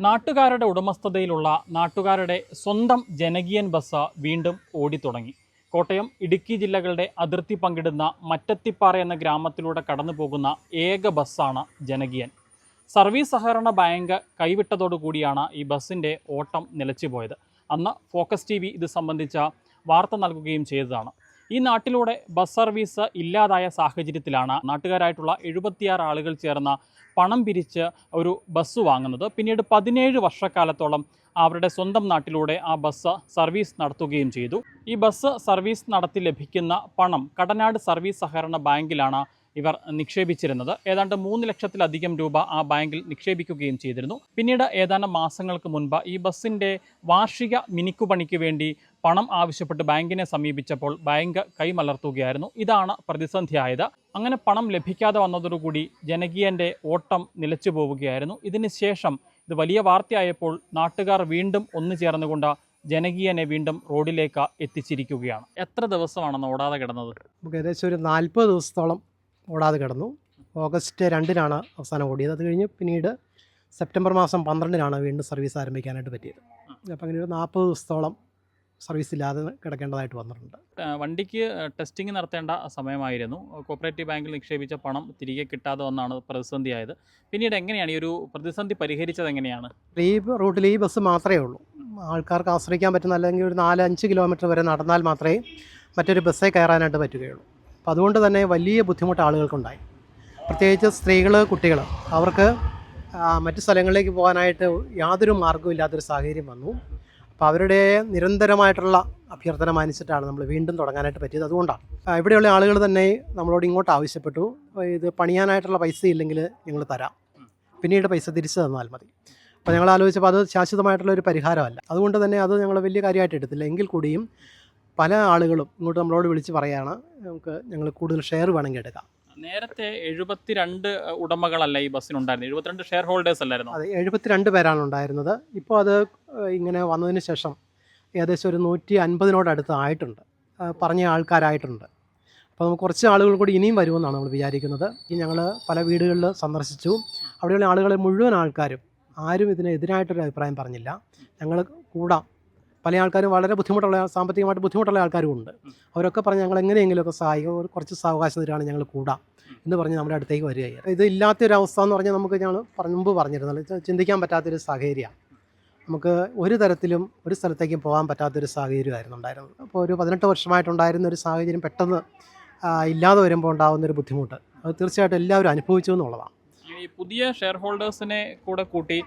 നാട്ടുകാരുടെ ഉടമസ്ഥതയിലുള്ള നാട്ടുകാരുടെ സ്വന്തം ജനകീയൻ ബസ് വീണ്ടും ഓടിത്തുടങ്ങി. കോട്ടയം ഇടുക്കി ജില്ലകളുടെ അതിർത്തി പങ്കിടുന്ന മറ്റത്തിപ്പാറ എന്ന ഗ്രാമത്തിലൂടെ കടന്നു പോകുന്ന ഏക ബസ്സാണ് ജനകീയൻ. സർവീസ് സഹകരണ ബാങ്ക് കൈവിട്ടതോടുകൂടിയാണ് ഈ ബസ്സിന്റെ ഓട്ടം നിലച്ചുപോയത്. അന്ന് ഫോക്കസ് ടി ഇത് സംബന്ധിച്ച വാർത്ത നൽകുകയും ചെയ്തതാണ്. ഈ നാട്ടിലൂടെ ബസ് സർവീസ് ഇല്ലാതായ സാഹചര്യത്തിലാണ് നാട്ടുകാരായിട്ടുള്ള എഴുപത്തിയാറ് ആളുകൾ ചേർന്ന പണം പിരിച്ച് ഒരു ബസ് വാങ്ങുന്നത്. പിന്നീട് പതിനേഴ് വർഷക്കാലത്തോളം അവരുടെ സ്വന്തം നാട്ടിലൂടെ ആ ബസ് സർവീസ് നടത്തുകയും ചെയ്തു. ഈ ബസ് സർവീസ് നടത്തി ലഭിക്കുന്ന പണം കടനാട് സർവീസ് സഹകരണ ബാങ്കിലാണ് ഇവർ നിക്ഷേപിച്ചിരുന്നത്. ഏതാണ്ട് മൂന്ന് ലക്ഷത്തിലധികം രൂപ ആ ബാങ്കിൽ നിക്ഷേപിക്കുകയും ചെയ്തിരുന്നു. പിന്നീട് ഏതാനും മാസങ്ങൾക്ക് മുൻപ് ഈ ബസ്സിന്റെ വാർഷിക മിനുക്കുപണിക്ക് വേണ്ടി പണം ആവശ്യപ്പെട്ട് ബാങ്കിനെ സമീപിച്ചപ്പോൾ ബാങ്ക് കൈമലർത്തുകയായിരുന്നു. ഇതാണ് പ്രതിസന്ധിയായത്. അങ്ങനെ പണം ലഭിക്കാതെ വന്നതോടുകൂടി ജനകീയന്റെ ഓട്ടം നിലച്ചു പോവുകയായിരുന്നു. ഇതിന് ശേഷം ഇത് വലിയ വാർത്തയായപ്പോൾ നാട്ടുകാർ വീണ്ടും ഒന്നു ചേർന്നുകൊണ്ട് ജനകീയനെ വീണ്ടും റോഡിലേക്ക് എത്തിച്ചിരിക്കുകയാണ്. എത്ര ദിവസമാണെന്ന് ഓടാതെ കിടന്നത്? നമുക്ക് ഏകദേശം ഒരു നാൽപ്പത് ദിവസത്തോളം ഓടാതെ കിടന്നു. ഓഗസ്റ്റ് രണ്ടിനാണ് അവസാനം ഓടിയത്. അത് കഴിഞ്ഞ് പിന്നീട് സെപ്റ്റംബർ മാസം പന്ത്രണ്ടിനാണ് വീണ്ടും സർവീസ് ആരംഭിക്കാനായിട്ട് പറ്റിയത്. അപ്പോൾ അങ്ങനെ ഒരു നാൽപ്പത് ദിവസത്തോളം സർവീസ് ഇല്ലാതെ കിടക്കേണ്ടതായിട്ട് വന്നിട്ടുണ്ട്. വണ്ടിക്ക് ടെസ്റ്റിംഗ് നടത്തേണ്ട സമയമായിരുന്നു. കോപ്പറേറ്റീവ് ബാങ്കിൽ നിക്ഷേപിച്ച പണം തിരികെ കിട്ടാതെ വന്നാണ് പ്രതിസന്ധിയായത്. പിന്നീട് എങ്ങനെയാണ് ഈ ഒരു പ്രതിസന്ധി പരിഹരിച്ചത് എങ്ങനെയാണ്? ഈ റൂട്ടിൽ ഈ ബസ് മാത്രമേ ഉള്ളൂ. ആൾക്കാർക്ക് ആശ്രയിക്കാൻ പറ്റുന്ന അല്ലെങ്കിൽ ഒരു നാല് അഞ്ച് കിലോമീറ്റർ വരെ നടന്നാൽ മാത്രമേ മറ്റൊരു ബസ്സേ കയറാനായിട്ട് പറ്റുകയുള്ളൂ. അപ്പോൾ അതുകൊണ്ട് തന്നെ വലിയ ബുദ്ധിമുട്ട് ആളുകൾക്കുണ്ടായി. പ്രത്യേകിച്ച് സ്ത്രീകൾ കുട്ടികൾ അവർക്ക് മറ്റു സ്ഥലങ്ങളിലേക്ക് പോകാനായിട്ട് യാതൊരു മാർഗവും ഇല്ലാത്തൊരു സാഹചര്യം വന്നു. അപ്പോൾ അവരുടെ നിരന്തരമായിട്ടുള്ള അഭ്യർത്ഥന മാനിച്ചിട്ടാണ് നമ്മൾ വീണ്ടും തുടങ്ങാനായിട്ട് പറ്റിയത്. അതുകൊണ്ടാണ്. ഇവിടെയുള്ള ആളുകൾ തന്നെ നമ്മളോട് ഇങ്ങോട്ട് ആവശ്യപ്പെട്ടു. ഇത് പണിയാനായിട്ടുള്ള പൈസ ഇല്ലെങ്കിൽ ഞങ്ങൾ തരാം. പിന്നീട് പൈസ തിരിച്ചു തന്നാൽ മതി. അപ്പോൾ ഞങ്ങൾ ആലോചിച്ചപ്പോൾ അത് ശാശ്വതമായിട്ടുള്ള ഒരു പരിഹാരമല്ല. അതുകൊണ്ട് തന്നെ അത് ഞങ്ങൾ വലിയ കാര്യമായിട്ട് എടുത്തില്ല. എങ്കിൽ കൂടിയും പല ആളുകളും ഇങ്ങോട്ട് നമ്മളോട് വിളിച്ച് പറയുകയാണ് നമുക്ക് ഞങ്ങൾ കൂടുതൽ ഷെയർ വേണമെങ്കിൽ എടുക്കാം. നേരത്തെ എഴുപത്തിരണ്ട് ഉടമകളല്ല ഈ ബസ്സിനുണ്ടായിരുന്നത്. എഴുപത്തിരണ്ട് ഷെയർ ഹോൾഡേഴ്സ് അല്ലായിരുന്നു? അതെ എഴുപത്തിരണ്ട് പേരാണ് ഉണ്ടായിരുന്നത്. ഇപ്പോൾ അത് ഇങ്ങനെ വന്നതിന് ശേഷം ഏകദേശം ഒരു നൂറ്റി അൻപതിനോടടുത്ത് ആയിട്ടുണ്ട്. പറഞ്ഞ ആൾക്കാരായിട്ടുണ്ട്. അപ്പോൾ നമുക്ക് കുറച്ച് ആളുകൾ കൂടി ഇനിയും വരുമെന്നാണ് നമ്മൾ വിചാരിക്കുന്നത്. ഈ ഞങ്ങൾ പല വീടുകളിൽ സന്ദർശിച്ചു. അവിടെയുള്ള ആളുകളെ മുഴുവൻ ആൾക്കാരും ആരും ഇതിനെതിരായിട്ടൊരു അഭിപ്രായം പറഞ്ഞില്ല. ഞങ്ങൾ കൂടാം. പല ആൾക്കാരും വളരെ ബുദ്ധിമുട്ടുള്ള സാമ്പത്തികമായിട്ട് ബുദ്ധിമുട്ടുള്ള ആൾക്കാരും ഉണ്ട്. അവരൊക്കെ പറഞ്ഞ് ഞങ്ങൾ എങ്ങനെയെങ്കിലുമൊക്കെ സഹായിക്കും. കുറച്ച് സാവകാശം തരാണ് ഞങ്ങൾ കൂടാം എന്ന് പറഞ്ഞ് നമ്മുടെ അടുത്തേക്ക് വരികയാണ് ഇത് ഇല്ലാത്തൊരു അവസ്ഥ എന്ന് പറഞ്ഞാൽ നമുക്ക് ഞങ്ങൾ പറഞ്ഞ മുമ്പ് പറഞ്ഞിരുന്നത് ഇത് ചിന്തിക്കാൻ പറ്റാത്തൊരു സാഹചര്യമാണ്. നമുക്ക് ഒരു തരത്തിലും ഒരു സ്ഥലത്തേക്കും പോകാൻ പറ്റാത്തൊരു സാഹചര്യമായിരുന്നു ഉണ്ടായിരുന്നത്. അപ്പോൾ ഒരു പതിനെട്ട് വർഷമായിട്ടുണ്ടായിരുന്ന ഒരു സാഹചര്യം പെട്ടെന്ന് ഇല്ലാതെ വരുമ്പോൾ ഉണ്ടാകുന്ന ഒരു ബുദ്ധിമുട്ട്. അത് തീർച്ചയായിട്ടും എല്ലാവരും അനുഭവിച്ചു എന്നുള്ളതാണ്. ഈ പുതിയ ഷെയർ ഹോൾഡേഴ്സിനെ കൂടെ കൂട്ടി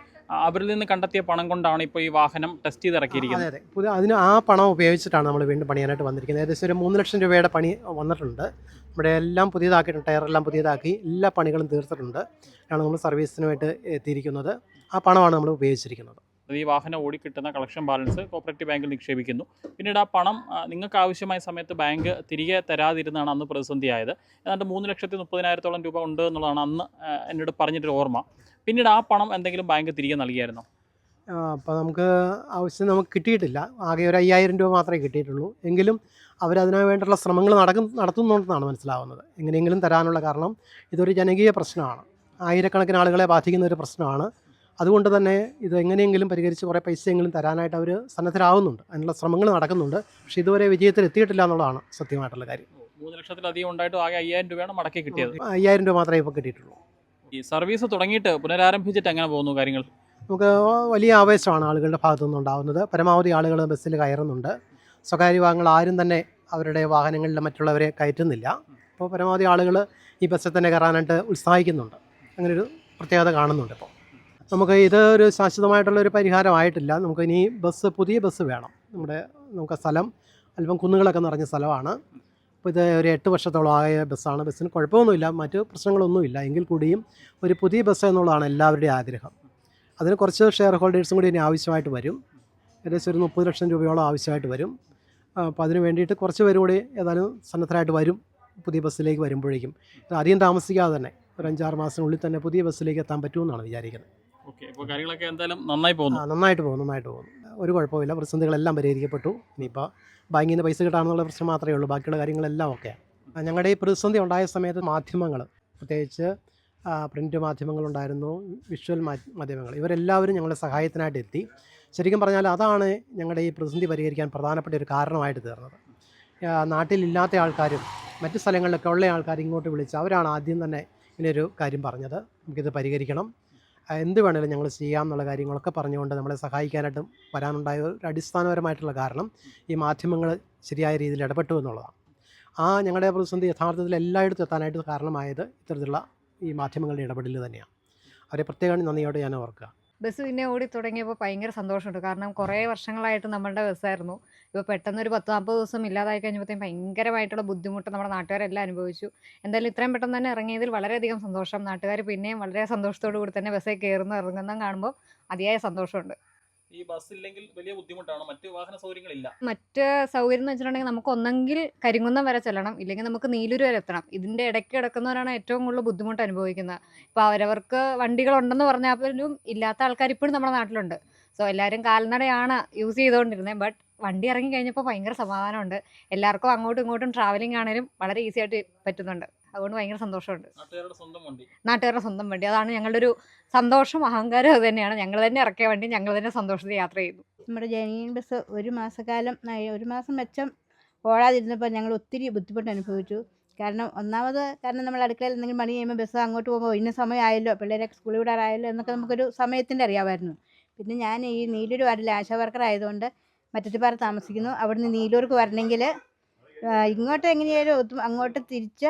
അവരിൽ നിന്ന് കണ്ടെത്തിയ പണം കൊണ്ടാണ് ഇപ്പോൾ ഈ വാഹനം ടെസ്റ്റ് ചെയ്ത് അതെ ഇറക്കിയിരിക്കുന്നത്. അതെ പുതിയ അതിന് ആ പണം ഉപയോഗിച്ചിട്ടാണ് നമ്മൾ വീണ്ടും പണിയാനായിട്ട് വന്നിരിക്കുന്നത്. ഏകദേശം ഒരു മൂന്ന് ലക്ഷം രൂപയുടെ പണി വന്നിട്ടുണ്ട്. നമ്മുടെ എല്ലാം പുതിയതാക്കിയിട്ടുണ്ട് ടയറെല്ലാം പുതിയതാക്കി എല്ലാ പണികളും തീർത്തിട്ടുണ്ട്. ആണ് നമ്മൾ സർവീസിനുമായിട്ട് എത്തിയിരിക്കുന്നത്. ആ പണമാണ് നമ്മൾ ഉപയോഗിച്ചിരിക്കുന്നത്. അത് ഈ വാഹനം ഓടിക്കിട്ടുന്ന കളക്ഷൻ ബാലൻസ് കോപ്പറേറ്റീവ് ബാങ്കിൽ നിക്ഷേപിക്കുന്നു. പിന്നീട് ആ പണം നിങ്ങൾക്ക് ആവശ്യമായ സമയത്ത് ബാങ്ക് തിരികെ തരാതിരുന്നാണ് അന്ന് പ്രതിസന്ധിയായത്. ഏതാണ്ട് മൂന്ന് ലക്ഷത്തി മുപ്പതിനായിരത്തോളം രൂപ ഉണ്ട് എന്നുള്ളതാണ് അന്ന് എന്നോട് പറഞ്ഞിട്ടൊരു ഓർമ്മ. പിന്നീട് ആ പണം എന്തെങ്കിലും ബാങ്ക് തിരികെ നൽകിയായിരുന്നോ? അപ്പോൾ നമുക്ക് ആവശ്യം നമുക്ക് കിട്ടിയിട്ടില്ല. ആകെ ഒരു അയ്യായിരം രൂപ മാത്രമേ കിട്ടിയിട്ടുള്ളൂ. എങ്കിലും അവരതിനു വേണ്ടിയുള്ള ശ്രമങ്ങൾ നടക്കും നടത്തുന്നുണ്ടെന്നാണ് മനസ്സിലാവുന്നത്. എങ്ങനെയെങ്കിലും തരാനുള്ള കാരണം ഇതൊരു ജനകീയ പ്രശ്നമാണ്. ആയിരക്കണക്കിന് ആളുകളെ ബാധിക്കുന്ന ഒരു പ്രശ്നമാണ്. അതുകൊണ്ട് തന്നെ ഇത് എങ്ങനെയെങ്കിലും പരിഹരിച്ച് കുറേ പൈസയെങ്കിലും തരാനായിട്ട് അവർ സന്നദ്ധരാകുന്നുണ്ട് അതിനുള്ള ശ്രമങ്ങൾ നടക്കുന്നുണ്ട്. പക്ഷേ ഇതുവരെ വിജയത്തിൽ എത്തിയിട്ടില്ല എന്നുള്ളതാണ് സത്യമായിട്ടുള്ള കാര്യം. മൂന്ന് ലക്ഷത്തിലധികം ഉണ്ടായിട്ട് ആകെ അയ്യായിരം രൂപയാണ് മടക്കി കിട്ടിയത്. അയ്യായിരം രൂപ മാത്രമേ ഇപ്പോൾ കിട്ടിയിട്ടുള്ളൂ. ഈ സർവീസ് തുടങ്ങിയിട്ട് പുനരാരംഭിച്ചിട്ട് എങ്ങനെ പോകുന്നു കാര്യങ്ങൾ? നമുക്ക് വലിയ ആവേശമാണ് ആളുകളുടെ ഭാഗത്തു നിന്നുണ്ടാകുന്നത് പരമാവധി ആളുകൾ ബസ്സിൽ കയറുന്നുണ്ട്. സ്വകാര്യ വാഹനങ്ങൾ ആരും തന്നെ അവരുടെ വാഹനങ്ങളിൽ മറ്റുള്ളവരെ കയറ്റുന്നില്ല. അപ്പോൾ പരമാവധി ആളുകൾ ഈ ബസ്സിൽ തന്നെ കയറാനായിട്ട് ഉത്സാഹിക്കുന്നുണ്ട്. അങ്ങനെ ഒരു പ്രത്യേകത കാണുന്നുണ്ട് ഇപ്പോൾ. നമുക്ക് ഇത് ഒരു ശാശ്വതമായിട്ടുള്ള ഒരു പരിഹാരമായിട്ടില്ല. നമുക്ക് ഇനി ബസ് പുതിയ ബസ് വേണം. നമ്മുടെ നമുക്ക് സ്ഥലം അല്പം കുന്നുകളൊക്കെ നിറഞ്ഞ സ്ഥലമാണ്. അപ്പോൾ ഇത് ഒരു എട്ട് വർഷത്തോളം ആയ ബസ്സാണ്. ബസ്സിന് കുഴപ്പമൊന്നുമില്ല. മറ്റ് പ്രശ്നങ്ങളൊന്നുമില്ല. എങ്കിൽ കൂടിയും ഒരു പുതിയ ബസ് എന്നുള്ളതാണ് എല്ലാവരുടെയും ആഗ്രഹം. അതിന് കുറച്ച് ഷെയർ ഹോൾഡേഴ്സും കൂടി ഇനി ആവശ്യമായിട്ട് വരും. ഏകദേശം ഒരു മുപ്പത് ലക്ഷം രൂപയോളം ആവശ്യമായിട്ട് വരും. അപ്പോൾ അതിന് വേണ്ടിയിട്ട് കുറച്ച് പേര് കൂടി ഏതായാലും സന്നദ്ധരായിട്ട് വരും. പുതിയ ബസ്സിലേക്ക് വരുമ്പോഴേക്കും. അധികം താമസിക്കാതെ തന്നെ ഒരു അഞ്ചാറ് മാസത്തിനുള്ളിൽ തന്നെ പുതിയ ബസ്സിലേക്ക് എത്താൻ പറ്റുമെന്നാണ് വിചാരിക്കുന്നത്. കാര്യങ്ങളൊക്കെ എന്തായാലും നന്നായി പോകുന്നു. നന്നായിട്ട് പോകും നന്നായിട്ട് പോകും ഒരു കുഴപ്പമില്ല പ്രതിസന്ധികളെല്ലാം പരിഹരിക്കപ്പെട്ടു. ഇനിയിപ്പോൾ ബാങ്കിൽ നിന്ന് പൈസ കിട്ടാമെന്നുള്ള പ്രശ്നം മാത്രമേ ഉള്ളൂ ബാക്കിയുള്ള കാര്യങ്ങളെല്ലാം ഓക്കെ ഞങ്ങളുടെ ഈ പ്രതിസന്ധി ഉണ്ടായ സമയത്ത് മാധ്യമങ്ങൾ പ്രത്യേകിച്ച് പ്രിന്റ് മാധ്യമങ്ങളുണ്ടായിരുന്നു വിഷ്വൽ മാധ്യമങ്ങൾ ഇവരെല്ലാവരും ഞങ്ങളുടെ സഹായത്തിനായിട്ട് എത്തി. ശരിക്കും പറഞ്ഞാൽ അതാണ് ഞങ്ങളുടെ ഈ പ്രതിസന്ധി പരിഹരിക്കാൻ പ്രധാനപ്പെട്ട ഒരു കാരണമായിട്ട് തീർന്നത്. നാട്ടിലില്ലാത്ത ആൾക്കാരും മറ്റ് സ്ഥലങ്ങളിലൊക്കെ ഉള്ള ആൾക്കാർ ഇങ്ങോട്ട് വിളിച്ച് അവരാണ് ആദ്യം തന്നെ ഇങ്ങനെയൊരു കാര്യം പറഞ്ഞത്. നമുക്കിത് പരിഹരിക്കണം. എന്ത് വേണേലും ഞങ്ങൾ ചെയ്യാം എന്നുള്ള കാര്യങ്ങളൊക്കെ പറഞ്ഞുകൊണ്ട് നമ്മളെ സഹായിക്കാനായിട്ടും വരാനുണ്ടായ ഒരു അടിസ്ഥാനപരമായിട്ടുള്ള കാരണം ഈ മാധ്യമങ്ങൾ ശരിയായ രീതിയിൽ ഇടപെട്ടു എന്നുള്ളതാണ്. ആ ഞങ്ങളുടെ പ്രതിസന്ധി യഥാർത്ഥത്തിൽ എല്ലായിടത്തും എത്താനായിട്ട് കാരണമായത് ഇത്തരത്തിലുള്ള ഈ മാധ്യമങ്ങളുടെ ഇടപെടൽ തന്നെയാണ്. അവരെ പ്രത്യേകം നന്ദിയോടെ ഞാൻ ഓർക്കുക. ബസ് പിന്നെ ഓടി തുടങ്ങിയപ്പോൾ ഭയങ്കര സന്തോഷമുണ്ട്. കാരണം കുറേ വർഷങ്ങളായിട്ട് നമ്മളുടെ ബസ്സായിരുന്നു ഇപ്പോൾ പെട്ടെന്ന് ഒരു പത്ത് നാൽപ്പത് ദിവസം ഇല്ലാതായി കഴിഞ്ഞപ്പോഴത്തേക്കും ഭയങ്കരമായിട്ടുള്ള ബുദ്ധിമുട്ട് നമ്മുടെ നാട്ടുകാരെല്ലാം അനുഭവിച്ചു. എന്തായാലും ഇത്രയും പെട്ടെന്ന് തന്നെ ഇറങ്ങിയതിൽ വളരെയധികം സന്തോഷം. നാട്ടുകാർ പിന്നെയും വളരെ സന്തോഷത്തോടു കൂടി തന്നെ ബസ്സിൽ കയറുന്നു ഇറങ്ങുന്നതും കാണുമ്പോൾ അതിയായ സന്തോഷമുണ്ട്. ഈ ബസ് ഇല്ലെങ്കിൽ വലിയ ബുദ്ധിമുട്ടാണ്. മറ്റ് വാഹന സൗകര്യങ്ങളില്ല. മറ്റ് സൗകര്യം എന്ന് വെച്ചിട്ടുണ്ടെങ്കിൽ നമുക്ക് ഒന്നെങ്കിൽ കരിങ്കുന്നം വരെ ചെല്ലണം. ഇല്ലെങ്കിൽ നമുക്ക് നീലൂർ വരെ എത്തണം. ഇതിന്റെ ഇടയ്ക്ക് കിടക്കുന്നവരാണ് ഏറ്റവും കൂടുതൽ ബുദ്ധിമുട്ട് അനുഭവിക്കുന്നത്. ഇപ്പോൾ അവരവർക്ക് വണ്ടികൾ ഉണ്ടെന്ന് പറഞ്ഞാൽ പോലും ഇല്ലാത്ത ആൾക്കാർ ഇപ്പോഴും നമ്മുടെ നാട്ടിലുണ്ട്. സോ എല്ലാവരും കാൽനടയാണ് യൂസ് ചെയ്തുകൊണ്ടിരുന്നത്. ബട്ട് വണ്ടി ഇറങ്ങി കഴിഞ്ഞപ്പോൾ ഭയങ്കര സമാധാനമുണ്ട്. എല്ലാവർക്കും അങ്ങോട്ടും ഇങ്ങോട്ടും ട്രാവലിംഗ് ആണെങ്കിലും വളരെ ഈസി ആയിട്ട് പറ്റുന്നുണ്ട്. അതുകൊണ്ട് ഭയങ്കര സന്തോഷമുണ്ട്. നാട്ടുകാരുടെ സ്വന്തം വണ്ടി. നാട്ടുകാരുടെ സ്വന്തം വണ്ടി. അതാണ് ഞങ്ങളുടെ ഒരു സന്തോഷം അഹങ്കാരം അത് തന്നെയാണ്. ഞങ്ങൾ തന്നെ ഇറക്കിയ വണ്ടി ഞങ്ങൾ തന്നെ സന്തോഷത്തിൽ യാത്ര ചെയ്തു. നമ്മുടെ ജനീൻ ബസ് ഒരു മാസക്കാലം ഒരു മാസം മെച്ചം ഓടാതിരുന്നപ്പോൾ ഞങ്ങൾ ഒത്തിരി ബുദ്ധിമുട്ട് അനുഭവിച്ചു. കാരണം ഒന്നാമത് കാരണം നമ്മൾ അടുക്കളയിൽ എന്തെങ്കിലും പണി ചെയ്യുമ്പോൾ ബസ് അങ്ങോട്ട് പോകുമ്പോൾ ഇന്ന സമയമായല്ലോ പിള്ളേരെ സ്കൂളിൽ വിടാറായല്ലോ എന്നൊക്കെ നമുക്കൊരു സമയത്തിന്റെ അറിയാമായിരുന്നു. പിന്നെ ഞാൻ ഈ നീലൂർ വാർഡിൽ ആശാ വർക്കർ ആയതുകൊണ്ട് മറ്റത്തിപ്പാറ താമസിക്കുന്നു. അവിടുന്ന് നീലൂർക്ക് വരണമെങ്കിൽ ഇങ്ങോട്ട് എങ്ങനെയായാലും അങ്ങോട്ട് തിരിച്ച്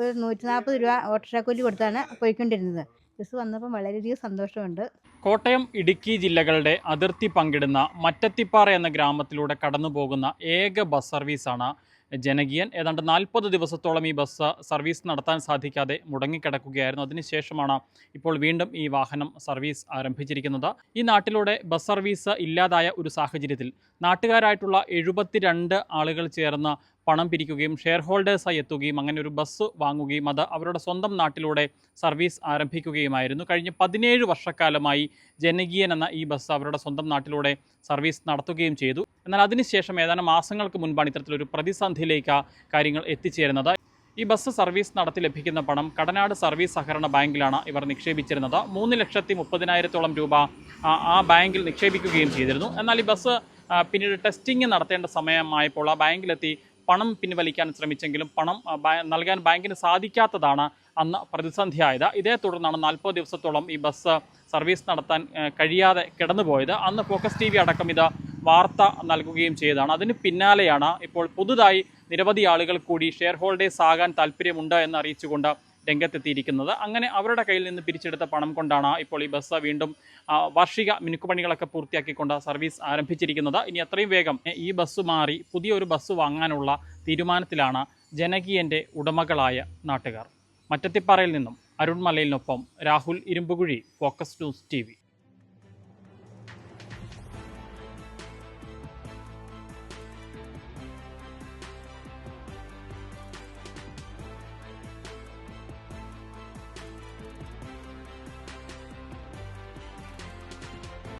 ഒരു നൂറ്റി നാൽപ്പത് രൂപ ഓട്ടോഷാക്കൂലി കൊടുത്താണ് പോയിക്കൊണ്ടിരുന്നത്. ബസ് വന്നപ്പോൾ വളരെയധികം സന്തോഷമുണ്ട്. കോട്ടയം ഇടുക്കി ജില്ലകളുടെ അതിർത്തി പങ്കിടുന്ന മറ്റത്തിപ്പാറ എന്ന ഗ്രാമത്തിലൂടെ കടന്നു പോകുന്ന ഏക ബസ് സർവീസാണ് ജനകീയൻ. ഏതാണ്ട് നാൽപ്പത് ദിവസത്തോളം ഈ ബസ് സർവീസ് നടത്താൻ സാധിക്കാതെ മുടങ്ങിക്കിടക്കുകയായിരുന്നു. അതിനുശേഷമാണ് ഇപ്പോൾ വീണ്ടും ഈ വാഹനം സർവീസ് ആരംഭിച്ചിരിക്കുന്നത്. ഈ നാട്ടിലൂടെ ബസ് സർവീസ് ഇല്ലാതായ ഒരു സാഹചര്യത്തിൽ നാട്ടുകാരായിട്ടുള്ള എഴുപത്തിരണ്ട് ആളുകൾ ചേർന്ന് പണം പിരിക്കുകയും ഷെയർ ഹോൾഡേഴ്സായി എത്തുകയും അങ്ങനെ ഒരു ബസ് വാങ്ങുകയും അത് അവരുടെ സ്വന്തം നാട്ടിലൂടെ സർവീസ് ആരംഭിക്കുകയുമായിരുന്നു. കഴിഞ്ഞ പതിനേഴ് വർഷക്കാലമായി ജനകീയൻ എന്ന ഈ ബസ് അവരുടെ സ്വന്തം നാട്ടിലൂടെ സർവീസ് നടത്തുകയും ചെയ്തു. എന്നാൽ അതിനുശേഷം ഏതാനും മാസങ്ങൾക്ക് മുൻപാണ് ഇത്തരത്തിലൊരു പ്രതിസന്ധിയിലേക്ക് കാര്യങ്ങൾ എത്തിച്ചേരുന്നത്. ഈ ബസ് സർവീസ് നടത്തി ലഭിക്കുന്ന പണം കടനാട് സർവീസ് സഹകരണ ബാങ്കിലാണ് ഇവർ നിക്ഷേപിച്ചിരുന്നത്. മൂന്ന് ലക്ഷത്തി മുപ്പതിനായിരത്തോളം രൂപ ആ, ബാങ്കിൽ നിക്ഷേപിക്കുകയും ചെയ്തിരുന്നു. എന്നാൽ ഈ ബസ് പിന്നീട് ടെസ്റ്റിംഗ് നടത്തേണ്ട സമയമായപ്പോൾ ആ ബാങ്കിലെത്തി പണം പിൻവലിക്കാൻ ശ്രമിച്ചെങ്കിലും പണം നൽകാൻ ബാങ്കിന് സാധിക്കാത്തതാണ് അന്ന് പ്രതിസന്ധിയായത്. ഇതേ തുടർന്നാണ് നാൽപ്പത് ദിവസത്തോളം ഈ ബസ് സർവീസ് നടത്താൻ കഴിയാതെ കിടന്നുപോയത്. അന്ന് ഫോക്കസ് ടി വി അടക്കം ഇത് വാർത്ത നൽകുകയും ചെയ്തതാണ്. അതിന് പിന്നാലെയാണ് ഇപ്പോൾ പുതുതായി നിരവധി ആളുകൾ കൂടി ഷെയർ ഹോൾഡേഴ്സ് ആകാൻ താല്പര്യമുണ്ട് എന്ന് അറിയിച്ചുകൊണ്ട് രംഗത്തെത്തിയിരിക്കുന്നത്. അങ്ങനെ അവരുടെ കയ്യിൽ നിന്ന് പിരിച്ചെടുത്ത പണം കൊണ്ടാണ് ഇപ്പോൾ ഈ ബസ് വീണ്ടും വാർഷിക മിനുക്കുപണികളൊക്കെ പൂർത്തിയാക്കിക്കൊണ്ട് സർവീസ് ആരംഭിച്ചിരിക്കുന്നത്. ഇനി എത്രയും വേഗം ഈ ബസ് മാറി പുതിയൊരു ബസ് വാങ്ങാനുള്ള തീരുമാനത്തിലാണ് ജനകീയന്റെ ഉടമകളായ നാട്ടുകാർ. മറ്റത്തിപ്പാറയിൽ നിന്നും അരുൺമലയിലിനൊപ്പം Rahul Irumbukuzhi focus news T